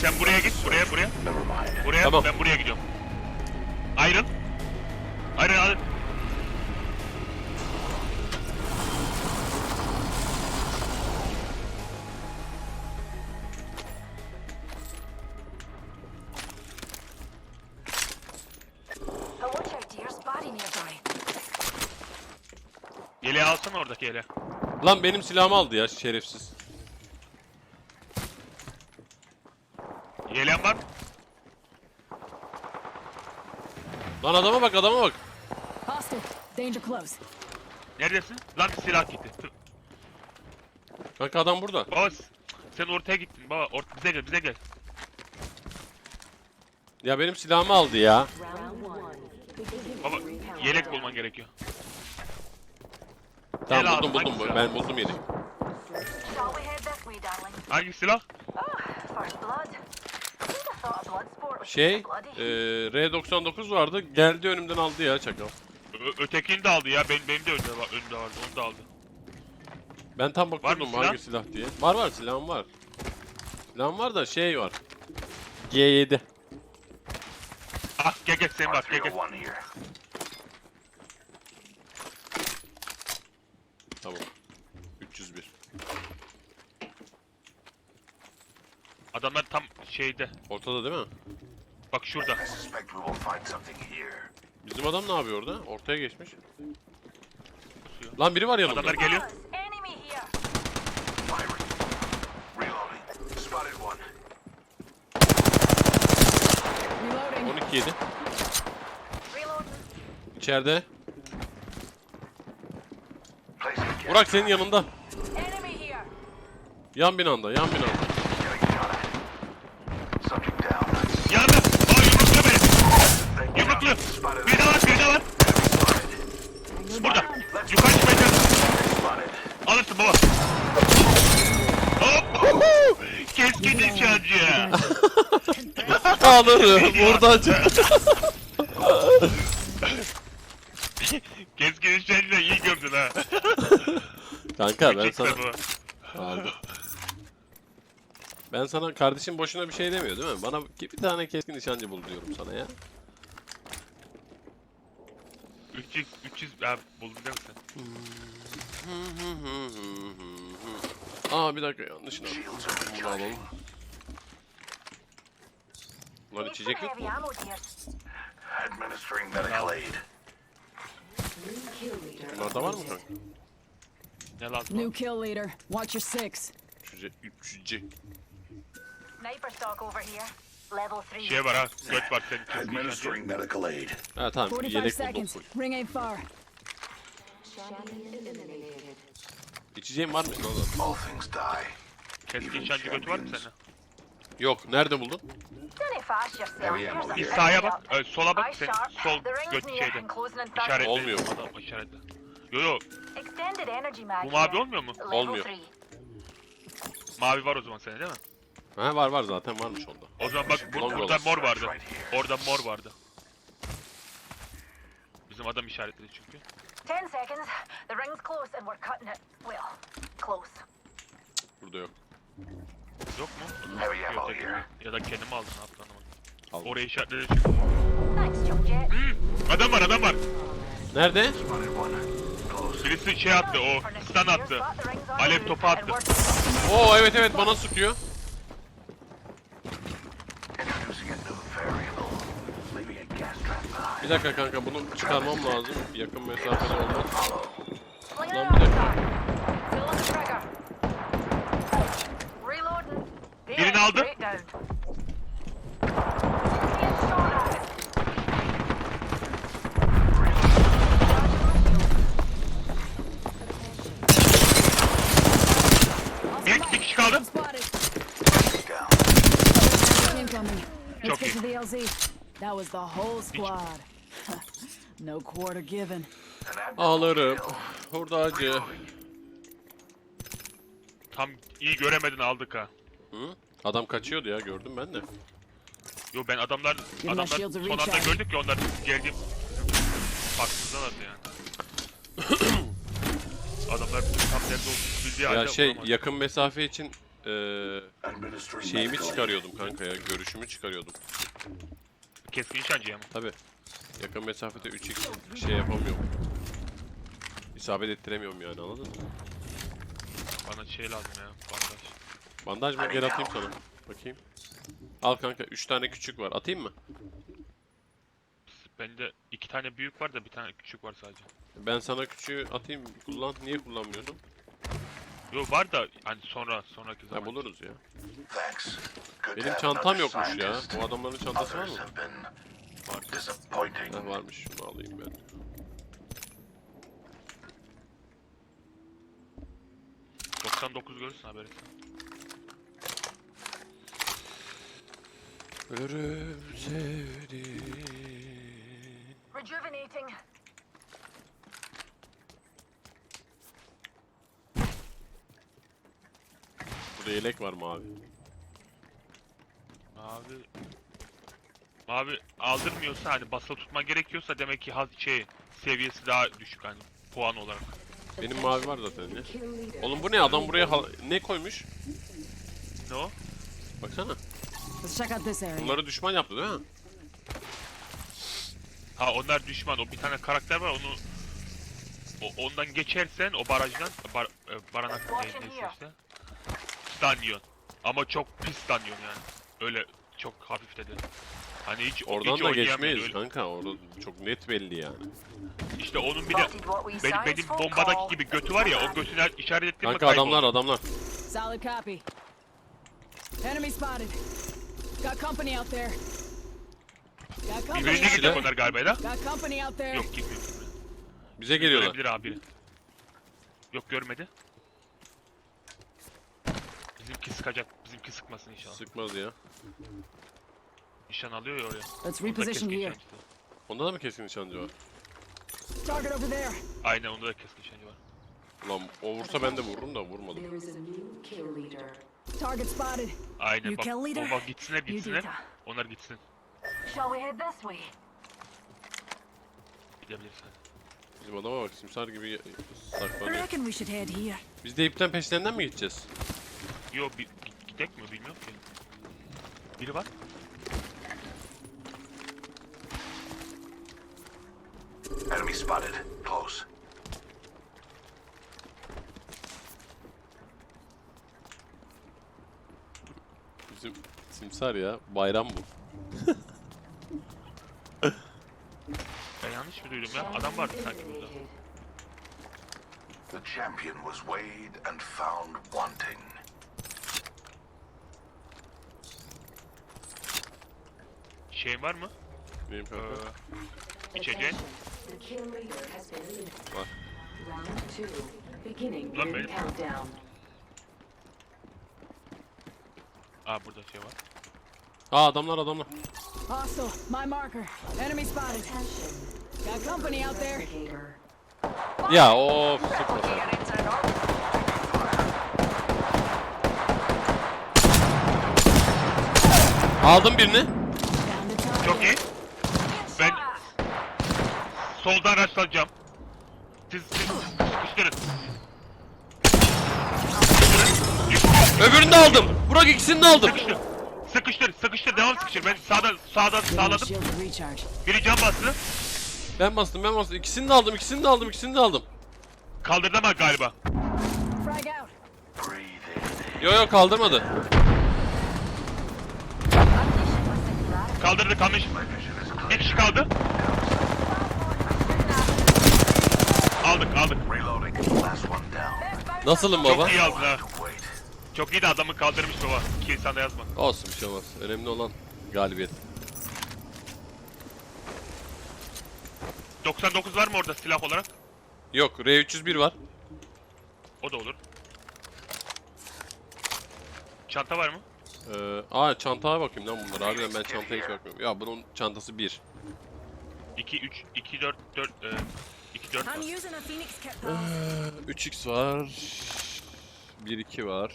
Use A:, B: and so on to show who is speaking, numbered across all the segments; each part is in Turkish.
A: Sen buraya git, buraya, buraya.
B: Never mind.
A: Buraya,
C: Tamam.
A: ben buraya gidiyorum. Ayrıl. Ayrıl, ayrıl.
D: But watch out, dear. Body nearby.
A: Yeleği alsana oradaki yeleği.
C: Lan benim silahımı aldı ya şerefsiz.
A: Yeleğin var mı?
C: Lan adama bak adama bak.
D: Hostile. Danger close.
A: Neredesin? Lan silah gitti. Tüh.
C: Kanka adam burada.
A: Baba s- sen ortaya gittin baba. Ort bize gel, bize gel.
C: Ya benim silahımı aldı ya.
A: Baba yelek bulman gerekiyor.
C: Tamam
A: Gel
C: buldum buldum.
A: hangisi?
C: Ben buldum yeri.
D: We darling?
A: Hangi silah?
D: Oh, first blood. Who'd have thought a blood sport was
C: Şey, e, R99 vardı. Geldi önümden aldı ya çakal.
A: Ö- ötekini de aldı ya. Benim, benim de önde, var, önde vardı. Onu da aldı.
C: Ben tam bakıyordum
A: silah?
C: hangi silah diye. Var var silahım var. Silahım var da şey var. G7.
A: Ah gel gel sen bak gel gel.
B: 301 here.
C: Tamam. 301.
A: Adamlar tam şeyde.
C: Ortada değil mi?
A: Bak şurada.
B: I suspect we will find something here.
C: Bizim adam ne yapıyor orada? Ortaya geçmiş. Lan biri var yanımda.
A: Adamlar geliyor.
D: Fellas, enemy here.
B: Firing. Reloading. Spotted one.
D: Reloading.
C: 12 yedi. İçeride. Burak senin yanında. Yan binanda, yan binanda.
B: Getting shot at. Subject down.
A: Yanında. Aa yumruklu beni.
B: Thank you.
A: Yumruklu.
B: Spotted.
A: Bir daha var bir daha var. Burada. Yukarı çıkmaya çalış.
B: Spotted.
A: Alırsın baba. Hop. Keskin nişancı.
C: Alırım buradan çık.
A: Keskin nişancı da iyi gördün ha.
C: Kanka ben sana... Aldım. Ben sana kardeşim boşuna bir şey demiyor değil mi? Bana bir tane keskin nişancı bul diyorum sana ya.
A: 300 300 ha buldun değil mi sen?
C: Aa bir dakika yanlış
B: Shields are
C: Bunu
B: recharging.
C: alalım. Lan
D: Need some
C: içecek yok
D: heavy
C: mu?
D: ammo, dear.
B: Administering medical aid.
C: Bunlarda var mı kanka?
A: Ne lazım?
E: New kill leader. Watch your six.
C: 300 300
D: Sniper stock over here. Level 3.
A: Şey var ha. Göt var senin nişancı.
B: Administering medical aid.
C: Ha tamam
E: 45
C: yelek buldum
E: seconds.
C: full.
E: Ring ain't far.
C: İçeceğim var mı senin orada?
B: All things die.
A: Keskin nişancı götü var mı sende?
C: Yok nerede buldun?
A: Bir sağa bak. e, sola bak. Senin
D: sharp.
A: sol göt şeyde.
D: and closing in 30.
A: İşaretle.
C: Olmuyor.
A: Adam işaretle. Yo yo. Bu mavi olmuyor mu?
C: Olmuyor.
A: Mavi var o zaman sende değil mi?
C: Ha var var zaten varmış onda.
A: O zaman bak bu,
C: Long
A: burada mor vardı. Orada mor vardı. Bizim adam işaretledi çünkü.
D: 10 seconds. The ring's close and we're cutting it. Well, close.
C: Burada yok.
A: Yok mu?
B: Heavy ammo
A: Yok,
B: here.
A: Ya da kendim aldım ne yaptı anlamadım.
C: Aldım.
A: Orayı işaretledi çünkü.
D: Thanks.
A: Hmm, adam var adam var.
C: Nerede?
B: Spotted one. Close.
A: Birisi şey attı o. Stun attı. Alev topu attı.
C: Oo evet evet bana sıkıyor. Bir dakika kanka bunu çıkarmam lazım. Yakın mesafede olmaz. Lan bir dakika.
A: Birini aldım. Bir, bir kişi kaldı. Çok iyi.
E: That was the whole squad. No quarter given.
B: Kill.
C: Hurdacı.
A: Tam iyi göremedin aldık ha.
C: Hı? Adam kaçıyordu ya gördüm ben de.
A: Yo ben adamlar adamlar son anda gördük ki onlar geldi. Farksızdan yani. adamlar tam nerede olduğumuzu bildiği halde
C: Ya şey
A: vuramadı.
C: yakın mesafe için eee şeyimi çıkarıyordum kanka ya. Görüşümü çıkarıyordum.
A: Keskin nişancıya mı?
C: Tabi. Yakın mesafede 3x şey yapamıyorum. İsabet ettiremiyorum yani anladın mı?
A: Bana şey lazım ya. Bandaj.
C: Bandaj mı? Gel atayım sana. Bakayım. Al kanka 3 tane küçük var. Atayım mı?
A: Bende iki tane büyük var da bir tane küçük var sadece.
C: Ben sana küçüğü atayım. Kullan. Niye kullanmıyorsun?
A: Yo var da hani sonra sonraki
C: Ha
A: zaman.
C: buluruz ya.
B: Good to
C: Benim çantam yokmuş ya. Bu adamların çantası var mı?
B: Disappointing.
C: Ha varmış. Şunu alayım ben.
A: Cık, 99 görürsün haberi.
C: Ölürüm sevdiğim.
D: Rejuvenating.
C: Burada yelek var mavi.
A: Abi Abi aldırmıyorsa hani basılı tutma gerekiyorsa demek ki haz şey seviyesi daha düşük hani puan olarak.
C: Benim mavi var zaten ya. Oğlum bu ne? Adam buraya hal- ne koymuş?
A: Ne o?
C: Baksana.
E: Let's check out this area.
C: Bunları düşman yaptı değil mi?
A: Ha onlar düşman. O bir tane karakter var onu o, ondan geçersen o barajdan bar, e, baranak ne, neyse işte. Stun yiyorsun. Ama çok pis stun yiyorsun yani. Öyle çok hafif dedi. Hani hiç
C: Oradan
A: hiç
C: da geçmeyiz
A: öyle.
C: kanka. Orada çok net belli yani.
A: İşte onun bir de benim, benim bombadaki gibi götü var ya o götünü işaret ettiğim
C: Kanka adamlar adamlar.
E: Solid copy. Enemy spotted. Got company out there. Got company
A: Birbirine
E: out
A: gidecek onlar galiba da.
E: Got company out there.
A: Yok gitmiyor.
C: Bize geliyorlar.
A: Görebilir abi. Yok görmedi. Bizimki sıkacak. Bizimki sıkmasın inşallah.
C: Sıkmaz ya.
A: Nişan alıyor ya oraya.
E: Let's
A: Onda
E: reposition here.
C: Onda da mı keskin nişancı var?
E: Target over there.
A: Aynen onda da keskin nişancı var.
C: Ulan o vursa ben de vururum da vurmadım.
F: There is a new kill leader.
E: Target spotted.
A: Aynen
E: You
A: bak.
E: kill leader,
A: Bomba gitsinler
E: you
A: gitsinler. Onlar gitsin.
D: Shall we head this way?
A: Gidebilirsin.
C: Bizim adama bak simsar gibi
E: I
C: saklanıyor.
E: reckon we should head here.
C: Biz de ipten peşlerinden mi gideceğiz?
A: Yo bir, gi- gidek mi bilmiyorum ki. Biri var.
B: Spotted. Close.
C: Bizim simsar ya. Bayram bu.
A: Ben yanlış mı duydum ya? Adam vardı sanki burada.
B: The champion was weighed and found wanting.
A: Şey var mı?
C: Benim
A: Ee, içeceğin.
C: Var.
F: Round two. Beginning
A: Lan benim-
F: countdown.
A: Aa burada şey var.
C: Aa adamlar adamlar.
E: Hostile. My marker. Enemy spotted. Got company out there.
C: Ya of sıkma sen. Aldım birini.
A: Çok iyi. Soldan araçlanacağım. Siz, siz sıkıştırın.
C: Öbürünü de aldım. Burak ikisini de aldım.
A: Sıkıştır. Sıkıştır, sıkıştır, devam sıkıştır. Ben sağdan, sağdan sağladım. Biri can bastı.
C: Ben bastım ben bastım. İkisini de aldım ikisini de aldım ikisini de aldım.
A: Kaldırdı ama galiba.
C: Yo yo kaldırmadı.
A: Kaldırdı kalmış. Bir kişi kaldı. Aldık, aldık.
B: Reloading. Last one down.
C: Nasılım baba?
A: Çok iyi aldın ha. Çok iyi de adamı kaldırmış baba. Ki sen de yazma.
C: Olsun bir şey olmaz. Önemli olan galibiyet.
A: 99 var mı orada silah olarak?
C: Yok R301 var.
A: O da olur. Çanta var mı?
C: Ee, aa çantaya bakayım lan bunlar. Harbiden ben çantaya hiç bakmıyorum. Ya bunun çantası 1.
A: 2, 3, 2, 4, 4, 2, 4 var.
E: I'm using a Phoenix kit, pal.
C: 3x var. 1-2 var.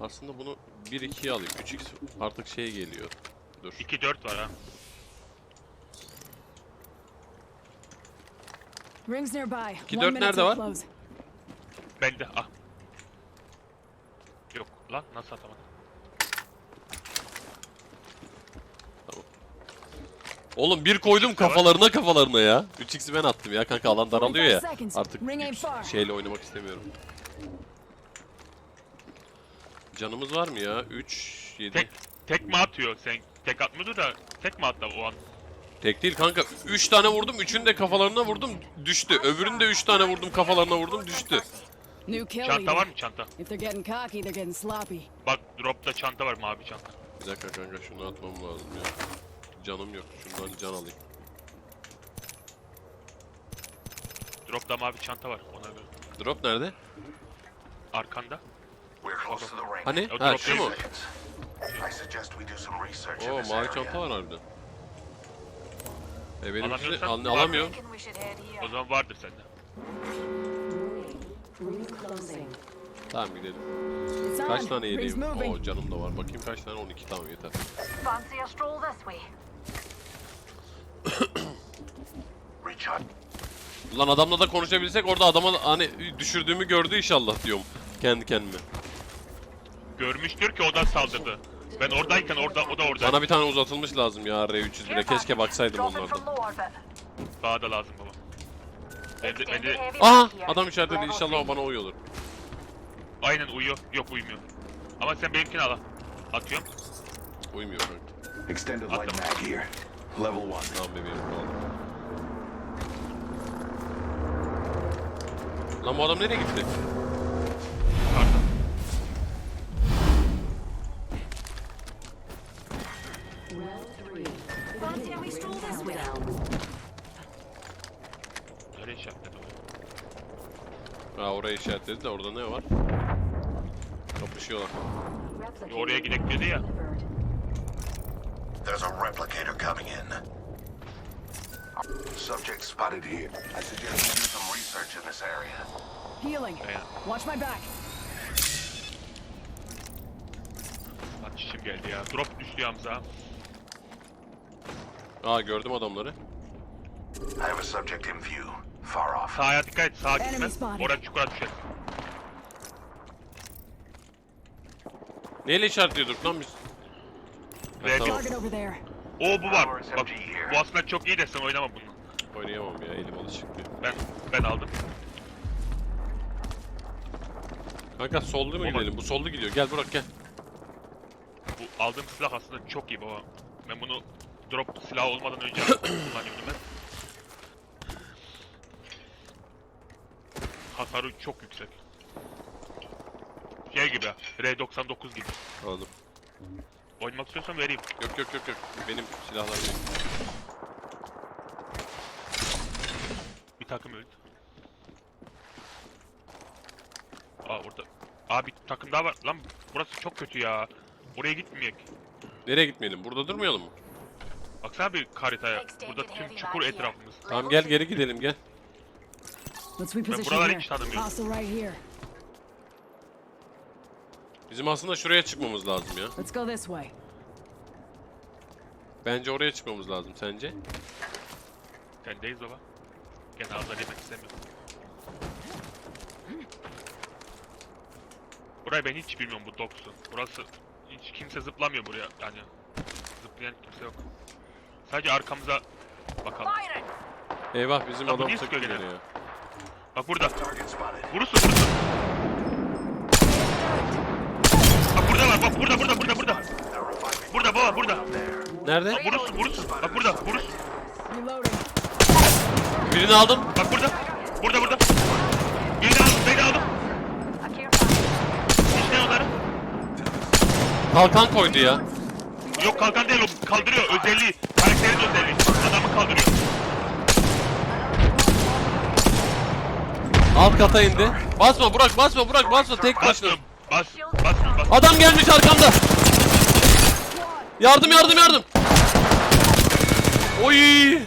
C: Aslında bunu 1-2'ye alayım. 3x artık şey geliyor. Dur.
A: 2, 4 var ha.
E: Rings nearby.
C: İki
E: One
C: dört
E: minute
C: nerede
E: till
C: var?
A: Bende, ah. Yok, Lan nasıl atamadım?
C: Oğlum bir koydum kafalarına kafalarına ya. 3x'i ben attım ya kanka alan daralıyor ya.
E: 45 seconds.
C: Artık üç şeyle oynamak istemiyorum. Canımız var mı ya? 3, 7.
A: Tek, tek mi atıyor? Sen tek atmıyordu da tek mi attı o an?
C: Tek değil kanka. 3 tane vurdum. Üçünü de kafalarına vurdum. Düştü. Öbürünü de 3 tane vurdum. Kafalarına vurdum. Düştü.
A: Çanta var mı çanta? Bak dropta çanta var mavi çanta.
C: Bir dakika kanka şunu atmam lazım ya. Canım yok. Şundan can alayım.
A: Dropta mavi çanta var ona göre.
C: Drop nerede?
A: Arkanda.
C: Hani?
A: O
C: Ha
A: drop
C: şu mu?
B: Research in
C: Oo mavi çanta var harbiden. E benimkisi
A: Alamıyorsan
C: al, alamıyorum.
D: Reckon we should head
A: O
D: here.
A: zaman vardır sende.
F: Ring closing.
C: Tamam gidelim.
E: It's on.
C: Kaç tane
E: Ring's
C: yeleğim?
E: moving.
C: Oo canım da var. Bakayım kaç tane? 12 tamam yeter.
D: Fancy a stroll this way?
C: Ulan adamla da konuşabilsek orada adama hani düşürdüğümü gördü inşallah diyorum. Kendi kendime.
A: Görmüştür ki o da saldırdı. Ben oradayken orada o da orada.
C: Bana bir tane uzatılmış lazım ya R301'e. Keşke baksaydım onlardan.
A: Bana da lazım baba. Ben de, ben de
D: here.
C: Adam işaretledi
D: Level
C: inşallah o bana uyuyor.
A: aynen uyuyor. Yok uyumuyor. Ama sen benimkini al. Atıyorum.
C: Uymuyor kanka.
B: Extended light mag here. Level one.
C: Tamam bebeğim tamam. Lan bu adam nereye gitti?
A: Pardon. Nereye işaretledi o?
C: Ha oraya işaretledi de orada ne var? Kapışıyorlar.
F: Replicator
A: Oraya gidek dedi ya.
B: There's a replicator coming in. Subject spotted here. I suggest we do some research in this area.
E: Healing.
A: Aynen.
E: Watch my back.
A: Lan çişim geldi ya. Drop düştü Hamza.
C: Aa gördüm adamları.
B: I have a subject in view. Far off.
A: Sağa dikkat et. Sağa
E: Enemy
A: gitme.
E: spotted.
A: Oradan çukura düşer.
C: Neyle işaretliyorduk lan biz?
A: Verdi.
C: tamam.
E: Target over there.
A: O bu var. Bak bu aslında çok iyi de sen oynama bunu.
C: Oynayamam ya elim alışık değil.
A: Ben ben aldım.
C: Kanka sollu mu
A: Baba.
C: gidelim? Bu sollu gidiyor. Gel Burak gel.
A: Bu aldığım silah aslında çok iyi baba. Ben bunu drop silah olmadan önce kullanıyordum ben. Hasarı çok yüksek. Şey gibi, R99 gibi.
C: Aldım.
A: Oynamak istiyorsan vereyim.
C: Yok yok yok yok. Benim silahlar benim.
A: Bir takım öldü. Aa orada. Aa bir takım daha var. Lan burası çok kötü ya. Oraya gitmeyek.
C: Nereye gitmeyelim? Burada durmayalım mı?
A: Baksana bir haritaya. Burada tüm çukur etrafımız.
C: Tamam gel geri gidelim gel.
E: Let's reposition
A: buraları
E: here.
A: hiç tanımıyorum.
E: Hostile right here.
C: Bizim aslında şuraya çıkmamız lazım ya.
E: Let's go this way.
C: Bence oraya çıkmamız lazım sence?
A: Sendeyiz baba. Gene azar yemek istemiyorum. Burayı ben hiç bilmiyorum bu Docks'u. Burası hiç kimse zıplamıyor buraya yani. Zıplayan kimse yok. Sadece arkamıza bakalım.
C: Eyvah bizim
A: Lan bu
C: adam
A: niye sıkıyor
C: gene ya.
A: Bak burada. Vurursun vurursun. Bak burada var bak burada burada burada burada. Burada baba burada.
C: Nerede?
A: Bak vurursun vurursun. Bak burada vurursun.
E: Reloading.
C: Birini aldım.
A: Bak burada. Burada burada. Birini aldım beni aldım. İşte onları.
C: Kalkan koydu ya.
A: Yok kalkan değil o kaldırıyor özelliği. Karakterin özelliği. Adamı kaldırıyor.
C: Alt kata indi. Basma Burak basma Burak basma tek başına.
A: Bas. Basmıyorum bas.
C: Adam gelmiş arkamda. Yardım yardım yardım. Oy.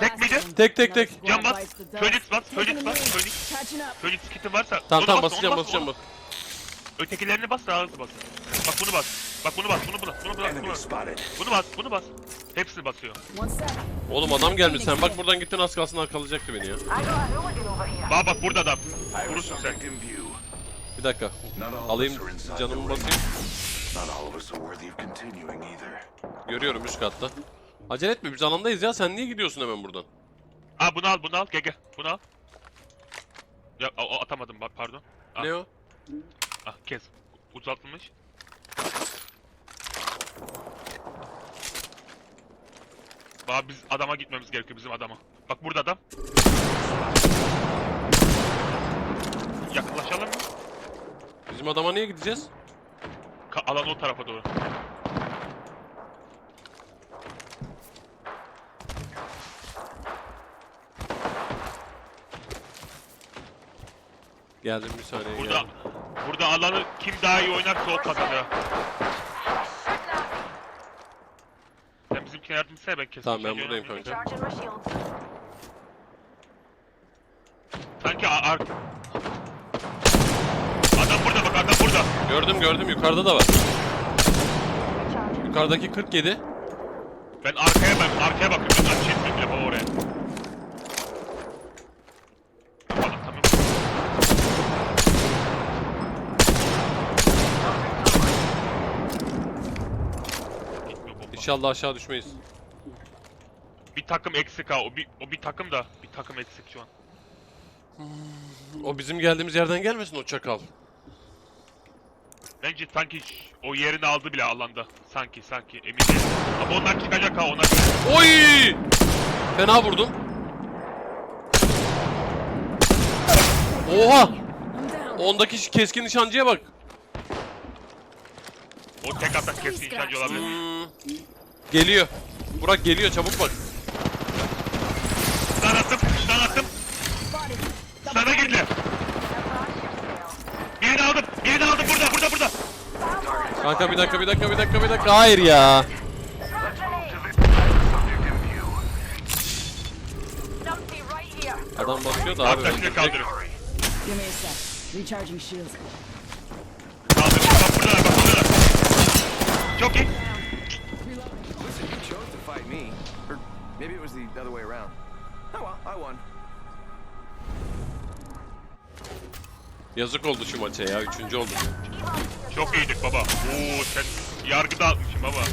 A: Tek miydi?
C: Tek tek tek.
A: Can bas. Phoenix bas. Phoenix bas. Phoenix. Phoenix kitin varsa.
C: Tamam
A: onu
C: tamam
A: bas,
C: basacağım
A: onu
C: basacağım bas.
A: Ötekilerini bas daha hızlı bas. Bak bunu bas. Bak bunu bas. Bunu bas. Bunu bas. Bunu bas. Bunu bas. Bunu bas. Hepsini basıyor.
C: Oğlum adam gelmiş sen bak buradan gittin az kalsın arkalayacaktı beni ya.
A: Bak bak burada adam. Vurursun sen.
C: Bir dakika. Alayım canımı basayım. Görüyorum üst katta. Acele etme biz alandayız ya. Sen niye gidiyorsun hemen buradan?
A: Aa bunu al bunu al gel gel bunu al. Ya o, o atamadım bak pardon. Ah.
C: Ne o?
A: Ah kes. Uzatılmış. Bak biz adama gitmemiz gerekiyor bizim adama. Bak burada adam. Yakınlaşalım mı?
C: Bizim adama niye gideceğiz?
A: Ka alan o tarafa doğru.
C: Geldim bir saniye
A: Burada
C: geldim.
A: burada alanı kim daha iyi oynarsa o kazanır. Sen bizimkine yardım etsene ben kesin.
C: Tamam, ben buradayım kanka.
D: Recharging my shields.
A: Sanki a- ar... Adam burada bak adam burada.
C: Gördüm gördüm yukarıda da var.
D: Recharging.
C: Yukarıdaki 47.
A: Ben arkaya ben arkaya bakıyorum. Ben etmiyorum bile baba oraya. Tamam tamam. Gitmiyor bomba.
C: İnşallah aşağı düşmeyiz.
A: Bir takım eksik ha. O bir, o bir takım da bir takım eksik şu an.
C: O bizim geldiğimiz yerden gelmesin o çakal.
A: Bence sanki ş- o yerini aldı bile alanda. Sanki sanki emin değilim. Ama onlar çıkacak ha göre.
C: Oy! Fena vurdum. Oha!
E: I'm down.
C: Ondaki keskin nişancıya bak.
A: O tek atak kesin nişancı olabilir.
C: Hmm. Geliyor. Burak geliyor çabuk bak.
A: Stun attım, stun attım. Sana girdi. Birini aldım, birini aldım burada, burada, burada.
C: Kanka bir dakika bir dakika bir dakika bir dakika. Hayır ya. Adam basıyor da abi.
A: Arkadaşını kaldırın.
E: Give me a sec. Recharging shields.
A: Kaldırın, bak buradalar, bak buradalar. Çok iyi.
G: Me. Or maybe it was the other way around. Oh well, I won.
C: Yazık oldu şu maça ya. Üçüncü olduk.
A: Çok iyiydik baba. Oo sen yargıda atmışım baba.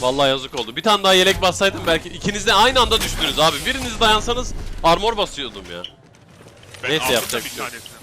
C: Vallahi yazık oldu. Bir tane daha yelek bassaydım belki ikiniz de aynı anda düştünüz abi. Biriniz dayansanız armor basıyordum ya.
A: Ben
C: Neyse, yapacak
A: bir
C: bir şey yok.
A: tanesini.